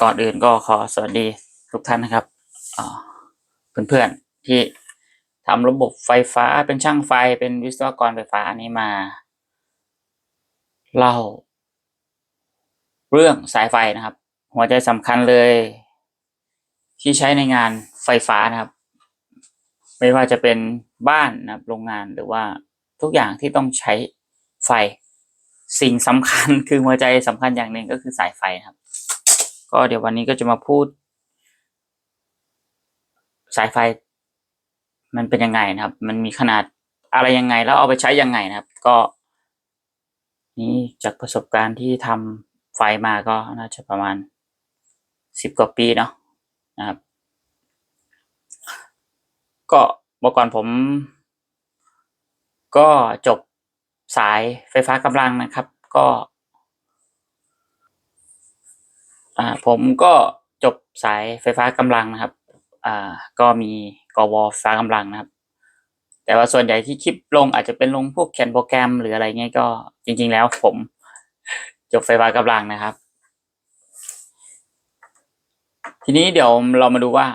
ก่อนอื่นก็ขอสวัสดีทุกท่านนะครับเพื่อนๆที่ทำระบบไฟฟ้าเป็นช่างไฟเป็นวิศวกรไฟฟ้านี้มา เล่า เรื่องสายไฟนะครับ หัวใจสำคัญเลย ที่ใช้ในงานไฟฟ้านะครับ ไม่ว่าจะเป็นบ้านนะครับโรงงานหรือว่าทุกอย่างที่ต้องใช้ไฟ สิ่งสำคัญคือหัวใจสำคัญอย่างหนึ่งก็คือสายไฟนะครับ ก็เดี๋ยววันนี้ก็จะมาพูด สายไฟ มันเป็นยังไงนะครับ มันมีขนาดอะไรยังไง แล้วเอาไปใช้ยังไงนะครับ ก็ นี่จากประสบการณ์ที่ทำไฟมาก็น่าจะประมาณสิบกว่าปีเนาะนะครับ ก็เมื่อก่อนผม ก็จบสายไฟฟ้ากำลังนะครับ ก็ อ่าผมก็จบสายไฟฟ้ากำลังนะครับ อ่าก็มีกวไฟฟ้ากำลังนะครับ แต่ว่าส่วนใหญ่ที่คลิปลงอาจจะเป็นลงพวกเขียนโปรแกรมหรืออะไรเงี้ยก็จริง ๆ แล้วผมจบไฟฟ้ากำลังนะครับ ทีนี้เดี๋ยวเรามาดูว่า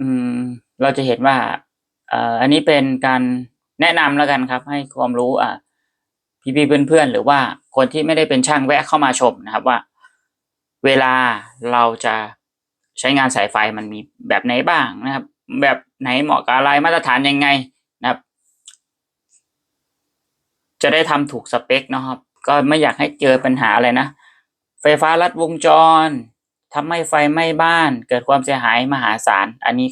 อืม เราจะเห็นว่าอ่ออันนี้เป็นการแนะนำแล้วกันครับ ให้ความรู้อ่าพี่ๆเพื่อนๆหรือว่าคนที่ไม่ได้เป็นช่างแวะเข้ามาชมนะครับว่า เวลาเราจะใช้งานสายไฟมันมีแบบไหนบ้างนะครับ แบบไหนเหมาะกับอะไรมาตรฐานยังไงนะครับ จะได้ทำถูกสเปคนะครับ ก็ไม่อยากให้เจอปัญหาอะไรนะ ไฟฟ้าลัดวงจรทำให้ไฟไหม้บ้าน เกิดความเสียหายมหาศาล อันนี้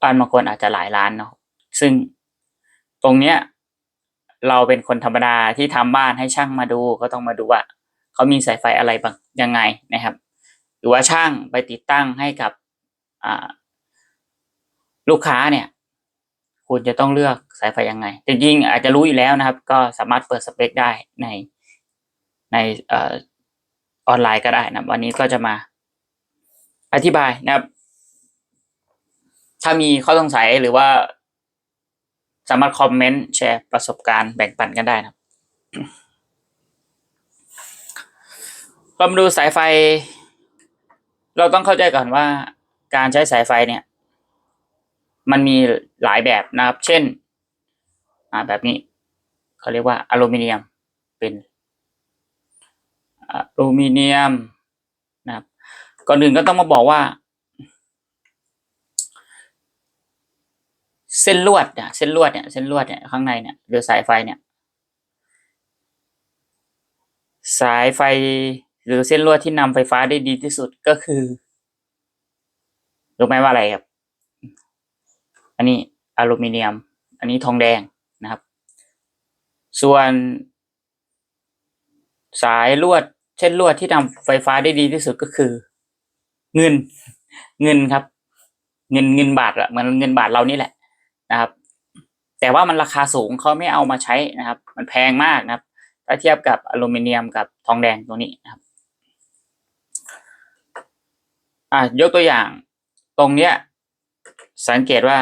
บ้านบางคนอาจจะหลายล้านเนาะซึ่งตรงเนี้ยเราเป็นคนธรรมดาที่ทำบ้านให้ช่างมาดูก็ต้องมาดูว่า เขามีสายไฟอะไรบ้างยังไงนะครับ หรือว่าช่างไปติดตั้งให้กับลูกค้าเนี่ย คุณจะต้องเลือกสายไฟยังไงจริงๆอาจจะรู้อยู่แล้วนะครับ ก็สามารถเปิดสเปคได้ในในออออนไลน์ก็ได้นะวันนี้ก็จะมา อธิบายนะครับ ถ้ามีข้อสงสัยหรือว่า สามารถคอมเมนต์แชร์ประสบการณ์แบ่งปันกันได้นะครับ เรามาดูสายไฟ เราต้องเข้าใจก่อนว่าการใช้สายไฟเนี่ย มันมีหลายแบบนะครับ เช่น อ่าแบบนี้เขาเรียกว่าอลูมิเนียมเป็นอลูมิเนียมนะครับ ก่อนอื่นก็ต้องมาบอกว่า เส้นลวดเนี่ยเส้นลวดเนี่ยเส้นลวดเนี่ยข้างในเนี่ยหรือสายไฟเนี่ย สายไฟ หรือเส้นลวดที่นำไฟฟ้าได้ดีที่สุดก็คือรู้ไหมว่าอะไรครับ อันนี้อลูมิเนียม อันนี้ทองแดงนะครับ ส่วน สายลวด เช่นลวดที่นำไฟฟ้าได้ดีที่สุดก็คือ เงิน เงินครับ เงินเงินบาทอะเหมือนเงินบาทเรานี่แหละนะครับ แต่ว่ามันราคาสูงเขาไม่เอามาใช้นะครับ มันแพงมากนะครับ ถ้าเทียบกับอลูมิเนียมกับทองแดงตัวนี้นะครับ อะยกตัวอย่าง ตรงเนี้ย สังเกตว่า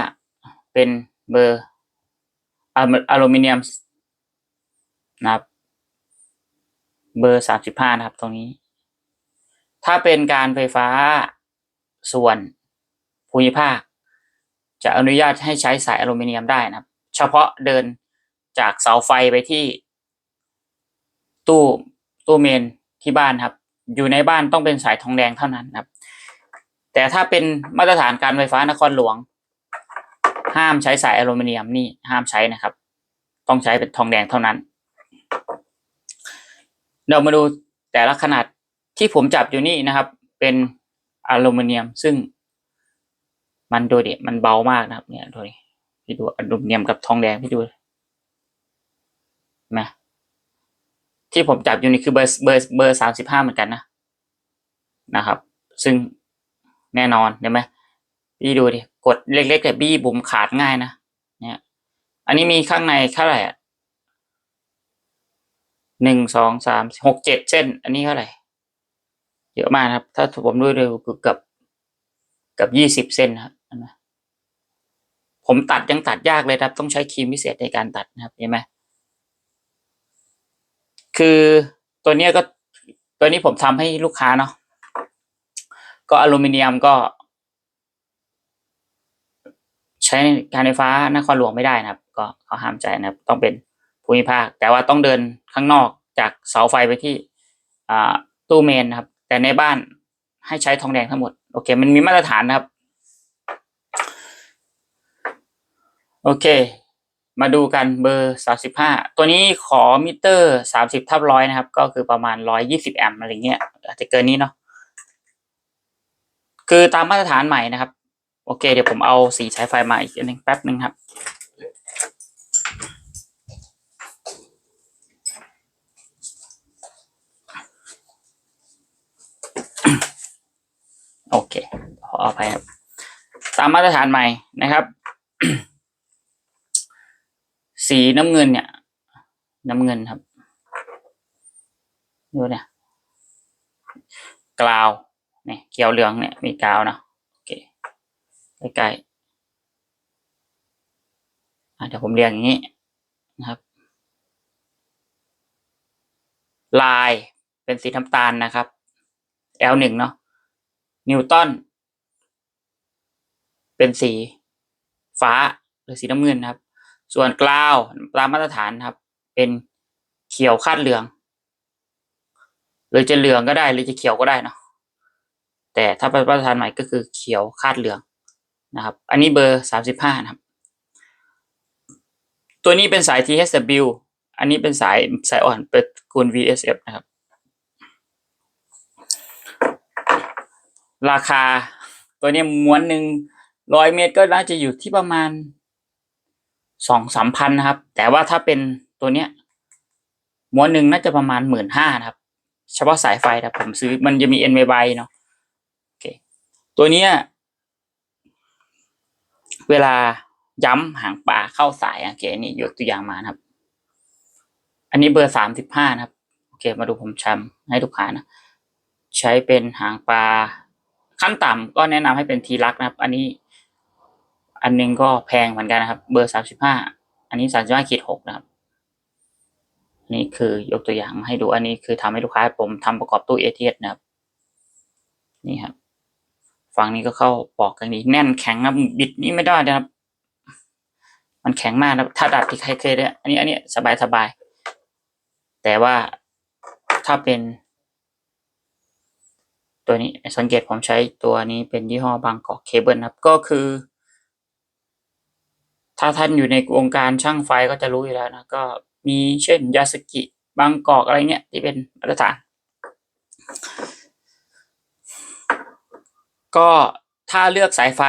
เป็นเบอร์อลูมิเนียมนะครับ เบอร์สามสิบห้านะครับ ตรงนี้ ถ้าเป็นการไฟฟ้าส่วนภูมิภาค จะอนุญาตให้ใช้สายอลูมิเนียมได้นะครับ เฉพาะเดินจากเสาไฟไปที่ ตู้ตู้เมนที่บ้านครับ อยู่ในบ้านต้องเป็นสายทองแดงเท่านั้นครับ แต่ถ้าเป็นมาตรฐานการไฟฟ้านครหลวง ห้ามใช้สายอลูมิเนียมนี่ห้ามใช้นะครับ ต้องใช้เป็นทองแดงเท่านั้น เรามาดูแต่ละขนาดที่ผมจับอยู่นี่นะครับ เป็นอลูมิเนียมซึ่งมันดูดิมันเบามากนะครับ เนี่ยดูดิพี่ดูอลูมิเนียมกับทองแดงพี่ดูนะที่ผมจับอยู่นี่คือเบอร์เบอร์เบอร์สามสิบห้าเหมือนกันนะนะครับ ซึ่ง แน่นอนเห็นไหมพี่ดูดิกดเล็กๆแต่บี้บุ๋มขาดง่ายนะเนี่ยอันนี้มีข้างในเท่าไหร่อะหนึ่งสองสามหกเจ็ดเส้น อันนี้เท่าไหร่เยอะมากครับ ถ้าผมดูเร็วเกือบเกับยี่สิบเส้นครับเห็นไหมผมตัดยังตัดยากเลยครับ ต้องใช้ครีมพิเศษในการตัดนะครับเห็นไหมคือตัวเนี้ยก็ตัวนี้ผมทำให้ลูกค้าเนาะ ก็อลูมิเนียมก็ ใช้การไฟฟ้านครหลวงไม่ได้นะครับ ก็เขาห้ามใจนะครับ ต้องเป็นภูมิภาค แต่ว่าต้องเดินข้างนอกจากเสาไฟไปที่ตู้เมนนะครับ แต่ในบ้านให้ใช้ทองแดงทั้งหมด โอเค มันมีมาตรฐานนะครับ โอเค มาดูกันเบอร์สาสิบห้าตัวนี้ขอมิเตอร์สามสิบทับร้อยนะครับ ก็คือประมาณร้อยยี่สิบแอมป์อะไรเงี้ยอาจจะเกินนี้เนาะ คือตามมาตรฐานใหม่นะครับ โอเค เดี๋ยวผมเอาสีสายไฟมาอีกอันหนึ่งแป๊บหนึ่งครับ โอเค ขออภัยครับ ตามมาตรฐานใหม่นะครับ สีน้ำเงินเนี่ย น้ำเงินครับดูเนี่ยกราว เนี่ยเขียวเหลืองเนี่ยมีกาวเนาะโอเคใกล้ๆอะเดี๋ยวผมเรียงอย่างนี้นะครับ ลายเป็นสีน้ำตาลนะครับ L หนึ่งเนาะนิวตันเป็นสีฟ้าหรือสีน้ำเงินนะครับ ส่วนกราวตามมาตรฐานครับ เป็นเขียวคาดเหลือง หรือจะเหลืองก็ได้ หรือจะเขียวก็ได้เนาะ แต่ถ้าป็นมาตรฐานใหม่ก็คือเขียวคาดเหลืองนะครับ อันนี้เบอร์สามสิบห้านะครับ ตัวนี้เป็นสาย THW อันนี้เป็นสายสายอ่อนเป็นกูล VSF นะครับ ราคาตัวนี้ม้วนหนึ่งร้อยเมตรก็น่าจะอยู่ที่ประมาณสองสามพันนะครับ แต่ว่าถ้าเป็นตัวเนี้ยม้วนหนึ่งน่าจะประมาณหมื่นห้านะครับ เฉพาะสายไฟนะผมซื้อมันจะมี n ใบเนาะโอเค ตัวเนี้ย เวลาย้ำหางปลาเข้าสายโอเคนี่ยกตัวอย่างมานะครับ อันนี้เบอร์สามสิบห้านะครับ โอเค มาดูผมชำให้ลูกค้านะ ใช้เป็นหางปลาขั้นต่ำก็แนะนำให้เป็นทีลักนะครับ อันนี้ อันหนึงก็แพงเหมือนกันนะครับ เบอร์สามสิบห้าอันนี้สามสิบห้าขีดหกนะครับ นี่คือยกตัวอย่างให้ดู อันนี้คือทำให้ลูกค้าผมทำประกอบตู้เอทีเอสนะครับ นี่ครับ ฝั่งนี้ก็เข้าปอกกันดีแน่นแข็งนะบิดนี่ไม่ได้นะครับ มันแข็งมากนะถ้าดัดที่ใครเคยได้อันนี้อันนี้สบายสบาย แต่ว่าถ้าเป็น ตัวนี้สังเกตผมใช้ตัวนี้เป็นยี่ห้อบางกอกเคเบิลนะครับ ก็คือ ถ้าท่านอยู่ในวงการช่างไฟก็จะรู้อยู่แล้วนะก็มีเช่นยาสกิบางกอกอะไรเงี้ยที่เป็นมาตรฐาน ก็ถ้าเลือกสายไฟ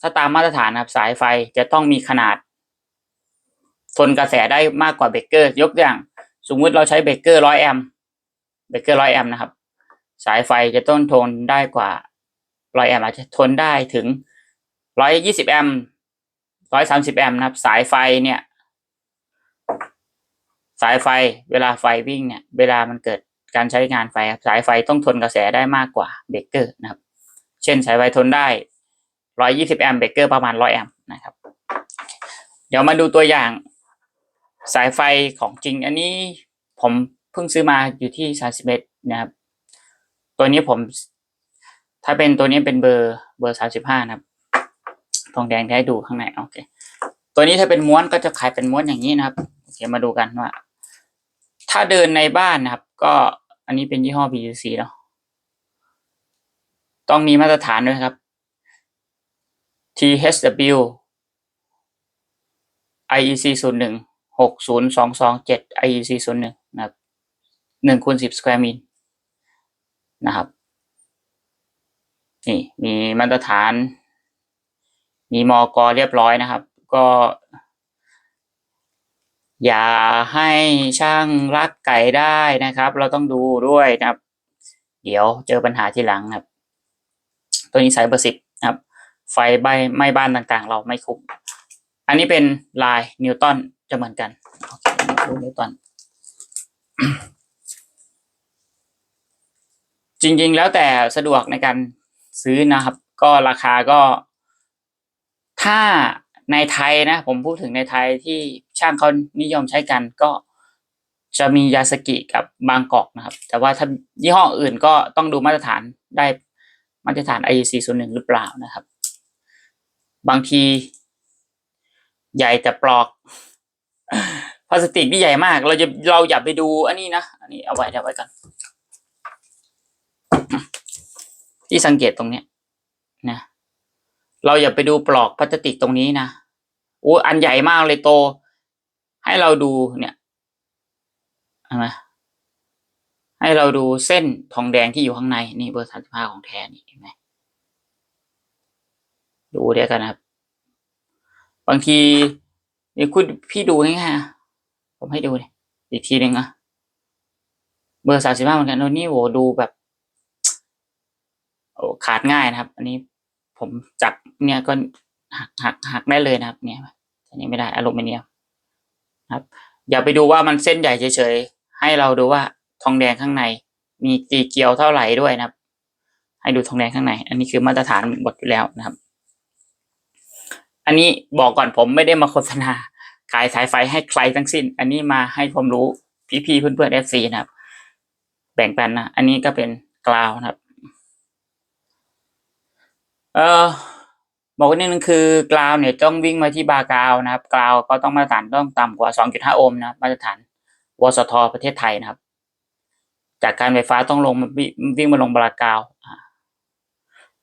ถ้าตามมาตรฐานนะครับสายไฟจะต้องมีขนาด ทนกระแสได้มากกว่าเบรกเกอร์ ยกตัวอย่าง สมมติเราใช้เบรกเกอร์ร้อยแอมเบรกเกอร์ร้อยแอมนะครับ สายไฟจะต้องทนได้กว่าร้อยแอมอาจจะทนได้ถึงร้อยยี่สิบแอมร้อยสามสิบแอมนะครับ สายไฟเนี่ย สายไฟเวลาไฟวิ่งเนี่ย เวลามันเกิดการใช้งานไฟครับสายไฟต้องทนกระแสได้มากกว่าเบรกเกอร์นะครับ เช่นสายไฟทนได้ร้อยยี่สิบแอมป์เบรกเกอร์ประมาณร้อยแอมป์นะครับ เดี๋ยวมาดูตัวอย่างสายไฟของจริง อันนี้ผมเพิ่งซื้อมาอยู่ที่สามสิบเมตรนะครับ ตัวนี้ผม ถ้าเป็นตัวนี้เป็นเบอร์เบอร์สามสิบห้านะครับ ทองแดงที่ให้ดูข้างใน โอเค ตัวนี้ถ้าเป็นม้วนก็จะขายเป็นม้วนอย่างนี้นะครับโอเคมาดูกันว่า ถ้าเดินในบ้านนะครับ ก็อันนี้เป็นยี่ห้อ BUC เนาะ ต้องมีมาตรฐานด้วยครับ THW IEC ศูนย์หนึ่งหกศูนย์สองสองเจ็ด IEC ศูนย์หนึ่งนะครับหนึ่งคูณสิบสแควร์มิลนะครับ นี่มีมาตรฐาน มีมอกเรียบร้อยนะครับ ก็ อย่าให้ช่างรักไก่ได้นะครับ เราต้องดูด้วยนะครับ เดี๋ยวเจอปัญหาทีหลังนะครับ ตัวนี้สายเบอร์สิบนะครับ ไฟใบไหม้บ้านต่างๆ เราไม่คุ้มอันนี้เป็นลายนิวตันจะเหมือนกันโอเคดูนิวตันจริงๆแล้วแต่สะดวกในการซื้อนะครับ ก็ราคาก็ ถ้าในไทยนะ ผมพูดถึงในไทยที่ช่างเขานิยมใช้กันก็จะมียาสกิกับบางกอกนะครับ แต่ว่าถ้ายี่ห้ออื่นก็ต้องดูมาตรฐานได้ มาตรฐาน IEC 01หรือเปล่านะครับ บางที ใหญ่แต่ปลอกพลาสติกที่ใหญ่มาก เราจะเราอย่าไปดูอันนี้นะอันนี้เอาไว้เอาไว้กันที่สังเกตตรงเนี้ยนะเราอย่าไปดูปลอกพลาสติกตรงนี้นะโอ้อันใหญ่มากเลยโต ให้เราดูเนี่ยเห็นไหม ให้เราดูเส้นทองแดงที่อยู่ข้างในนี่เบอร์สามสิบห้าของแท้นี่เห็นไหมดูเดียวกันครับ บางทีนี่คุณพี่ดูง่ายๆผมให้ดูเนี่ยอีกทีหนึ่งอะเบอร์สามสิบห้าเหมือนกันโน่นี่โหดูแบบโอ้ขาดง่ายนะครับ อันนี้ผมจับเนี่ยก็หักหักหักได้เลยนะครับ เนี่ยอันนี้ไม่ได้อลูมิเนียมครับ อย่าไปดูว่ามันเส้นใหญ่เฉยๆให้เราดูว่า ทองแดงข้างใน มีตีเกลียวเท่าไหร่ด้วยนะครับ ให้ดูทองแดงข้างใน อันนี้คือมาตรฐานหมดอยู่แล้วนะครับ อันนี้บอกก่อนผมไม่ได้มาโฆษณาขายสายไฟให้ใครทั้งสิ้น อันนี้มาให้ความรู้พี่ๆเพื่อนๆเอฟซีนะครับ แบ่งปันนะอันนี้ก็เป็นกราวนะครับ เออบอกว่านิดนึงคือกราวเนี่ยต้องวิ่งมาที่บากาวนะครับกราวก็ต้องมาตรฐานต้องต่ำกว่า 2.5 โอห์มนะมาตรฐานวสทประเทศไทยนะครับ จากการไฟฟ้าต้องลงมาวิ่งวิ่งมาลงบร์กาว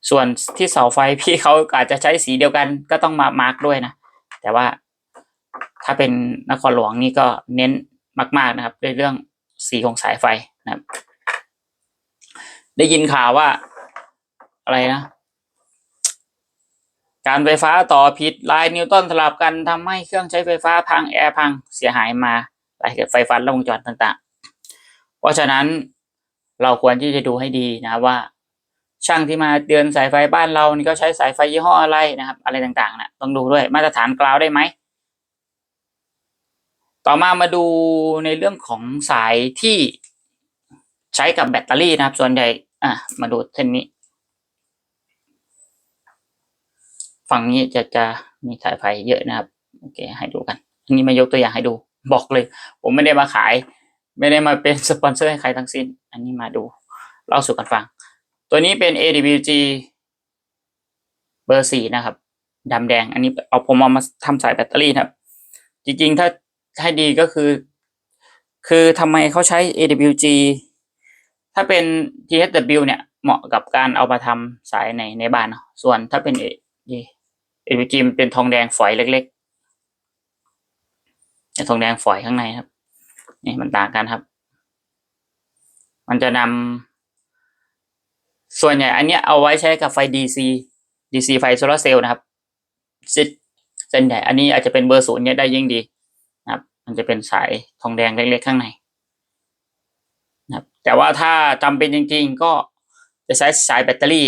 ส่วนที่เสาไฟพี่เขาอาจจะใช้สีเดียวกันก็ต้องมามาร์กด้วยนะ แต่ว่าถ้าเป็นนครหลวงนี่ก็เน้นมาก ๆนะครับในเรื่องสีของสายไฟนะครับ ได้ยินข่าวว่าอะไรนะ การไฟฟ้าต่อผิดลายนิวตันสลับกันทำให้เครื่องใช้ไฟฟ้าพังแอร์พังเสียหายมาหลายเกิดไฟฟ้าลัดวงจรต่างๆ เพราะฉะนั้นเราควรที่จะดูให้ดีนะครับว่า ช่างที่มาเดือนสายไฟบ้านเรานี่ก็ใช้สายไฟยี่ห้ออะไรนะครับ อะไรต่างๆนะต้องดูด้วยมาตรฐานกราวได้ไหมต่อมามาดูในเรื่องของสายที่ใช้กับแบตเตอรี่นะครับ ส่วนใหญ่อะมาดูเส้นนี้ ฝั่งนี้จะจะมีสายไฟเยอะนะครับโอเคให้ดูกันอันนี้มายกตัวอย่างให้ดู บอกเลย ผมไม่ได้มาขาย ไม่ได้มาเป็นสปอนเซอร์ให้ใครทั้งสิ้น อันนี้มาดูเล่าสู่กันฟัง ตัวนี้เป็น AWG เบอร์สี่นะครับดำแดง อันนี้เอาผมเอามาทำสายแบตเตอรี่ครับ จริงๆถ้าให้ดีก็คือ คือทำไมเขาใช้ AWG ถ้าเป็น TSW เนี่ยเหมาะกับการเอามาทำสายในในบ้านเนาะส่วนถ้าเป็น AWG เป็นทองแดงฝอยเล็กๆเนี่ยทองแดงฝอยข้างในครับ นี่มันต่างกันครับ มันจะนำส่วนใหญ่อันเนี้ยเอาไว้ใช้กับไฟ DC DC ไฟโซลาร์เซลล์นะครับซิเส้นใหญ่อันนี้อาจจะเป็นเบอร์ศูนย์เนี่ยได้ยิ่งดีนะครับ มันจะเป็นสายทองแดงเล็กๆข้างในนะครับ แต่ว่าถ้าจำเป็นจริงๆ ก็จะใช้สายแบตเตอรี่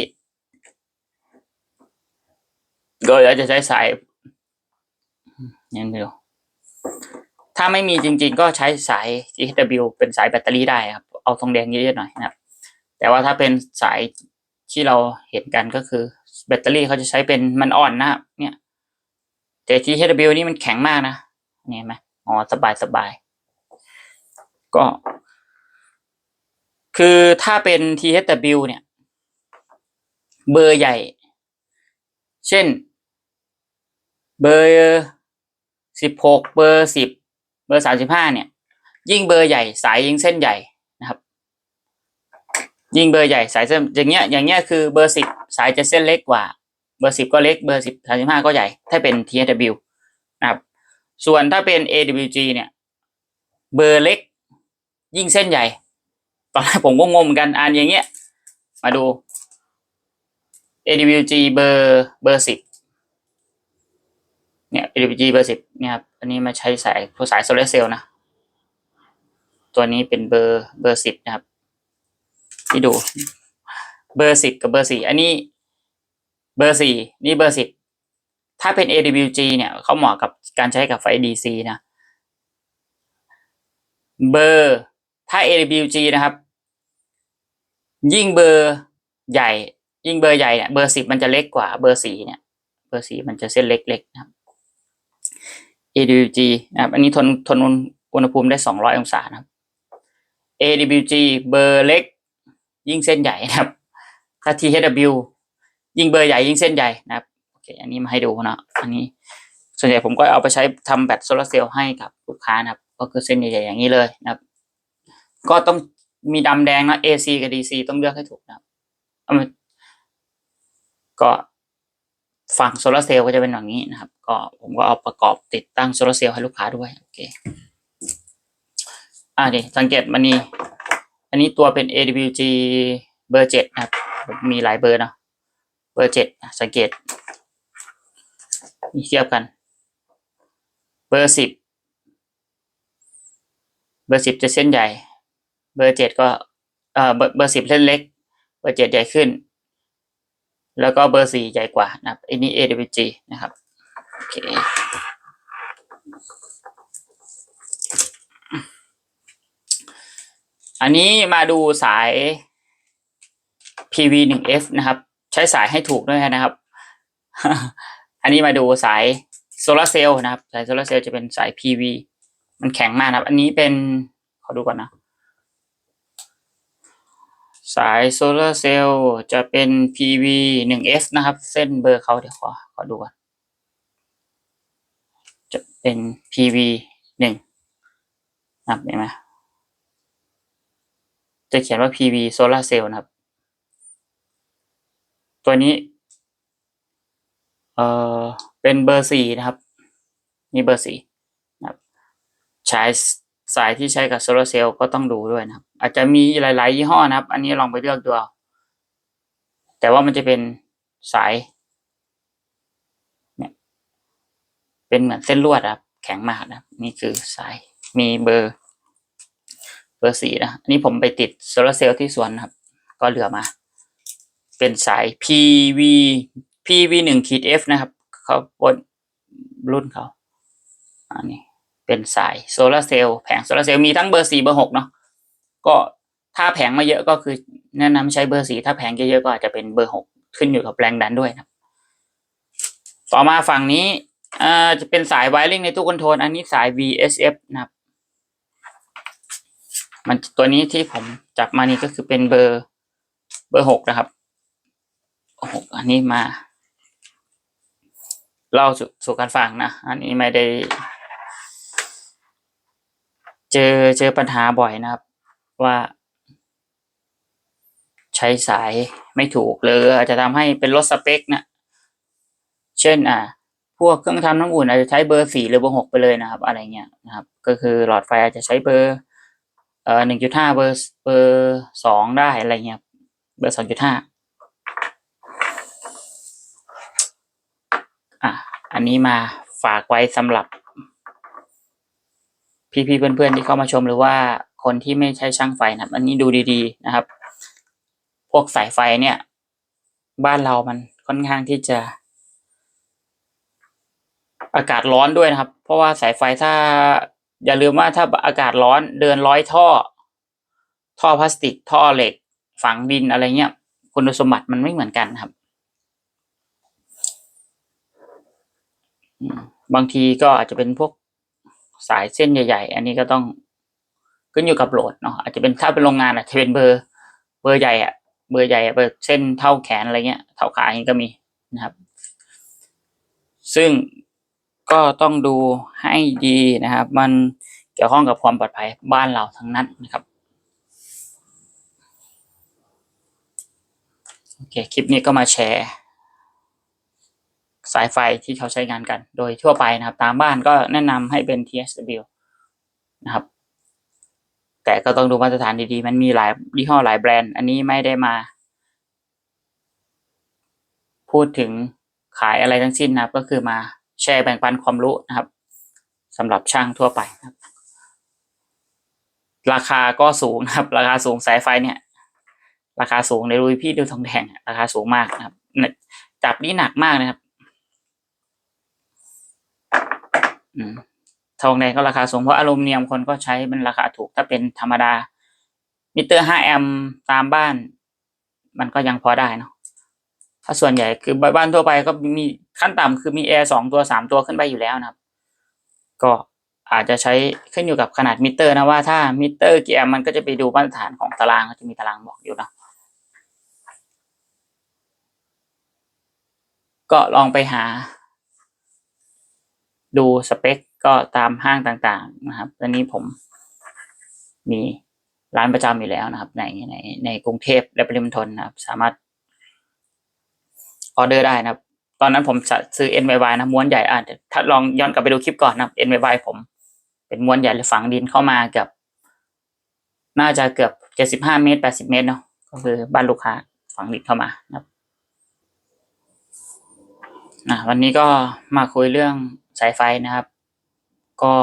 ก็อาจจะใช้สายนี่เดียว ถ้าไม่มีจริง ๆ ก็ใช้สาย THW เป็นสายแบตเตอรี่ได้ครับ เอาทองแดงเยอะๆหน่อยนะครับ แต่ว่าถ้าเป็นสายที่เราเห็นกันก็คือแบตเตอรี่เขาจะใช้เป็นมันอ่อนนะครับเนี่ยแต่ THW นี่มันแข็งมากนะนี่เห็นไหมอ๋อสบายสบายก็ คือถ้าเป็น THW เนี่ย เบอร์ใหญ่ เช่น เบอร์สิบหกเบอร์สิบ บอร์สามสิบห้าเนี่ย ยิ่งเบอร์ใหญ่สายยิ่งเส้นใหญ่นะครับ ยิ่งเบอร์ใหญ่สายเส้นอย่างเงี้ยอย่างเงี้ยคือเบอร์สิบสายจะเส้นเล็กกว่า เบอร์สิบก็เล็กเบอร์สิบสามสิบห้าก็ใหญ่ ถ้าเป็น THW นะครับ ส่วนถ้าเป็น AWG เนี่ย เบอร์เล็ก ยิ่งเส้นใหญ่ ตอนแรกผมก็งงเหมือนกันอ่านอย่างเงี้ย มาดู AWG เบอร์เบอร์สิบเนี่ย AWG เบอร์สิบเนี่ยครับ อันนี้มาใช้สายพวสายโซลาร์เซลล์นะ ตัวนี้เป็นเบอร์เบอร์สิบนะครับ ที่ดูเบอร์สิบกับเบอร์สี่อันนี้เบอร์สี่นี่เบอร์สิบถ้าเป็น AWG เนี่ยเขาเหมาะกับการใช้กับไฟ DC นะ เบอร์ถ้า AWG นะครับ ยิ่งเบอร์ใหญ่ ยิ่งเบอร์ใหญ่เนี่ยเบอร์สิบมันจะเล็กกว่าเบอร์สี่เนี่ย เบอร์สี่มันจะเส้นเล็กๆนะครับ AWG นะครับอันนี้ทนทนอุณหภูมิได้สองร้อยองศานะครับ AWG เบอร์เล็ก ยิ่งเส้นใหญ่นะครับถ้า THW ยิ่งเบอร์ใหญ่ยิ่งเส้นใหญ่นะครับโอเคอันนี้มาให้ดูนะอันนี้ส่วนใหญ่ผมก็เอาไปใช้ทำแบตโซลาร์เซลล์ให้กับลูกค้านะครับ ก็คือเส้นใหญ่ๆอย่างนี้เลยนะครับ ก็ต้องมีดำแดงนะ AC กับ DC ต้องเลือกให้ถูกนะครับก็ ฝั่งโซลาร์เซลล์ก็จะเป็นอย่างนี้นะครับ ก็ผมก็เอาประกอบติดตั้งโซลาร์เซลล์ให้ลูกค้าด้วยโอเคอ่าดิสังเกตมันนี่อันนี้ตัวเป็น AWG เบอร์เจ็ดนะครับมีหลายเบอร์เนาะเบอร์เจ็ดสังเกตมีเทียบกัน เบอร์สิบเบอร์สิบจะเส้นใหญ่ เบอร์เจ็ดก็เออเบอร์เบอร์สิบเส้นเล็ก เบอร์เจ็ดใหญ่ขึ้น แล้วก็เบอร์สี่ใหญ่กว่านะครับอันนี้ AWG นะครับโอเคอันนี้มาดูสาย PV 1 F นะครับ ใช้สายให้ถูกด้วยนะครับ อันนี้มาดูสายโซลาเซลล์นะครับ สายโซลาเซลล์จะเป็นสาย PV มันแข็งมากนะครับ อันนี้เป็นขอดูก่อนนะ สายโซลาร์เซลล์จะเป็น PV 1 F นะครับ เส้นเบอร์เขาเดี๋ยวขอขอดูก่อน จะเป็น PV 1นะครับเห็นไหมจะเขียนว่า PV Solar Cell นะครับ ตัวนี้ เอ่อ เป็นเบอร์สี่นะครับ นี่เบอร์สี่นะครับ ใช้ สายที่ใช้กับโซลาร์เซลล์ก็ต้องดูด้วยนะครับ อาจจะมีหลาย ๆ ยี่ห้อนะครับ อันนี้ลองไปเลือกดู แต่ว่ามันจะเป็นสายเนี่ยเป็นเหมือนเส้นลวดครับ แข็งมากนะ นี่คือสาย มีเบอร์เบอร์สี่นะอันนี้ผมไปติดโซลาร์เซลล์ที่สวนครับ ก็เหลือมา เป็นสาย PV PV หนึ่งขีด F นะครับเขาบนรุ่นเขาอันนี้ เป็นสายโซลาร์เซลล์แผงโซลาร์เซลล์มีทั้งเบอร์สี่เบอร์หกเนาะก็ถ้าแผงมาเยอะก็คือแนะนำใช้เบอร์สี่ถ้าแผงเยอะๆก็อาจจะเป็นเบอร์หกขึ้นอยู่กับแรงดันด้วยนะครับต่อมาฝั่งนี้อ่าจะเป็นสายไวริงในตู้คอนโทรลอันนี้สาย VSF นะครับมันตัวนี้ที่ผมจับมานี่ก็คือเป็นเบอร์เบอร์หกนะครับหกอันนี้มาเล่าสู่สู่การฟังนะ อันนี้ไม่ได้ เจอเจอปัญหาบ่อยนะครับ ว่า ใช้สายไม่ถูกหรืออาจจะทำให้เป็นลดสเปคนะเช่น อ่า พวกเครื่องทำน้ำอุ่นอาจจะใช้เบอร์สี่หรือเบอร์หกไปเลยนะครับ อะไรเงี้ยนะครับ ก็คือหลอดไฟอาจจะใช้เบอร์เอ่อหนึ่งจุดห้าเบอร์เบอร์สองได้อะไรเงี้ยเบอร์สองจุดห้าอะอันนี้มาฝากไว้สำหรับ พี่ๆเพื่อนๆที่เข้ามาชมหรือว่าคนที่ไม่ใช่ช่างไฟนะครับ อันนี้ดูดีๆนะครับ พวกสายไฟเนี่ย บ้านเรามันค่อนข้างที่จะ อากาศร้อนด้วยนะครับ เพราะว่าสายไฟถ้าอย่าลืมว่าถ้าอากาศร้อนเดินร้อยท่อ ท่อพลาสติกท่อเหล็ก ฝังดินอะไรเงี้ยคุณสมบัติมันไม่เหมือนกันครับบางทีก็อาจจะเป็นพวก สายเส้นใหญ่ๆ อันนี้ก็ต้องขึ้นอยู่กับโหลดเนาะอาจจะเป็นถ้าเป็นโรงงานอาจจะเป็นเบอร์เบอร์ใหญ่อะเบอร์ใหญ่อะเบอร์เส้นเท่าแขนอะไรเงี้ยเท่าขาอย่างนี้ก็มีนะครับ ซึ่งก็ต้องดูให้ดีนะครับ มันเกี่ยวข้องกับความปลอดภัยบ้านเราทั้งนั้นนะครับโอเคคลิปนี้ก็มาแชร์ สายไฟที่เขาใช้งานกัน โดยทั่วไปนะครับ ตามบ้านก็แนะนำให้เป็น TSW นะครับ แต่ก็ต้องดูมาตรฐานดีๆ มันมีหลายยี่ห้อหลายแบรนด์ อันนี้ไม่ได้มา พูดถึงขายอะไรทั้งสิ้นนะครับ ก็คือมาแชร์แบ่งปันความรู้นะครับสำหรับช่างทั่วไปนะครับ ราคาก็สูงนะครับ ราคาสูงสายไฟเนี่ย ราคาสูงในรูยพี่ดูทองแดงราคาสูงมากนะครับจับนี่หนักมากนะครับ อืม ทองแดงก็ราคาสูงเพราะอลูมิเนียมคนก็ใช้มันราคาถูก ถ้าเป็นธรรมดา มิเตอร์ 5 แอมป์ตามบ้าน มันก็ยังพอได้เนาะถ้าส่วนใหญ่คือบ้านทั่วไปก็มีขั้นต่ำคือมีแอร์สองตัวสามตัวขึ้นไปอยู่แล้วนะครับ ก็อาจจะใช้ขึ้นอยู่กับขนาดมิเตอร์นะว่าถ้ามิเตอร์กี่แอมมันก็จะไปดูมาตรฐานของตารางก็จะมีตารางบอกอยู่นะก็ลองไปหา ดูสเปคก็ตามห้างต่างๆนะครับตอนนี้ผมมีร้านประจำอยู่แล้วนะครับ ในในในกรุงเทพและปริมณฑลนะครับ สามารถออเดอร์ได้นะครับ ตอนนั้นผมจะซื้อ NYY นะม้วนใหญ่อะถ้าลองย้อนกลับไปดูคลิปก่อนนะครับ NYY ผมเป็นม้วนใหญ่เลยฝังดินเข้ามาเกือบน่าจะเกือบเจ็ดสิบห้าเมตรแปดสิบเมตรเนาะก็คือบ้านลูกค้าฝังดินเข้ามานะครับอะวันนี้ก็มาคุยเรื่อง สายไฟนะครับ ก็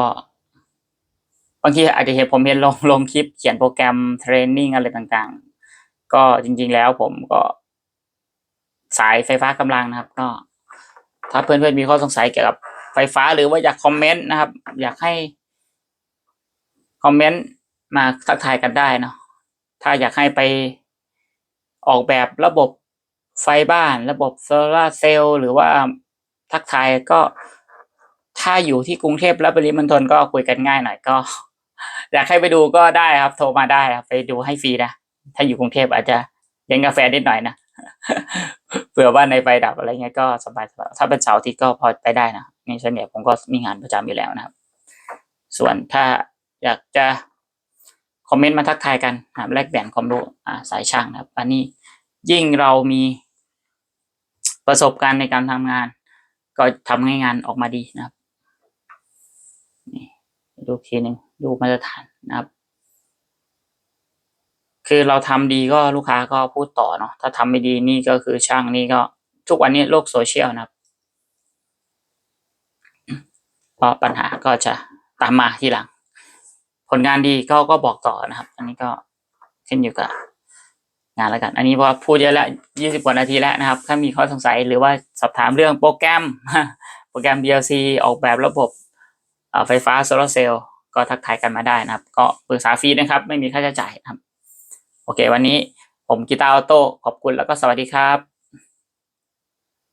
บางทีอาจจะเห็นผมเห็นลงลงคลิปเขียนโปรแกรมเทรนนิ่งอะไรต่างๆ ก็จริง ๆแล้วผมก็สายไฟฟ้ากำลังนะครับก็ถ้าเพื่อนๆมีข้อสงสัยเกี่ยวกับไฟฟ้าหรือว่าอยากคอมเมนต์นะครับ อยากให้คอมเมนต์มาทักทายกันได้เนาะถ้าอยากให้ไปออกแบบระบบไฟบ้าน ระบบโซลาเซลล์หรือว่าทักทายก็ ถ้าอยู่ที่กรุงเทพและปริมณฑลก็คุยกันง่ายหน่อยก็ อยากให้ไปดูก็ได้ครับ โทรมาได้ครับไปดูให้ฟรีนะถ้าอยู่กรุงเทพอาจจะเลี้ยงกาแฟนิดหน่อยนะเผื่อว่าในไฟดับอะไรเงี้ยก็สบายถ้าเป็นเสาร์อาทิตย์ก็พอไปได้นะนี่ส่วนใหญ่ผมก็มีงานประจำอยู่แล้วนะครับ ส่วนถ้าอยากจะคอมเมนต์มาทักทายกันนะครับแลกเปลี่ยนความรู้สายช่างนะครับ อันนี้ยิ่งเรามีประสบการณ์ในการทำงาน ก็ทำให้งานออกมาดีนะครับ ดูอีกทีหนึ่งดูมาตรฐานนะครับ คือเราทำดีก็ลูกค้าก็พูดต่อเนาะถ้าทำไม่ดีนี่ก็คือช่างนี่ก็ทุกวันนี้โลกโซเชียลนะครับพราะปัญหาก็จะตามมาทีหลัง ผลงานดีก็ก็บอกต่อนะครับ อันนี้ก็ขึ้นอยู่กับงานแล้วกัน อันนี้พอพูดเยอะแล้วยี่สิบกว่านาทีแล้วนะครับ ถ้ามีข้อสงสัยหรือว่าสอบถามเรื่องโปรแกรม โปรแกรม DLC ออกแบบระบบ ไฟฟ้าโซลาร์เซลล์ก็ทักทายกันมาได้นะครับ ก็ปรึกษาฟรีนะครับ ไม่มีค่าใช้จ่ายนะครับ โอเค วันนี้ผมกีตาร์ออโต้ขอบคุณแล้วก็สวัสดีครับ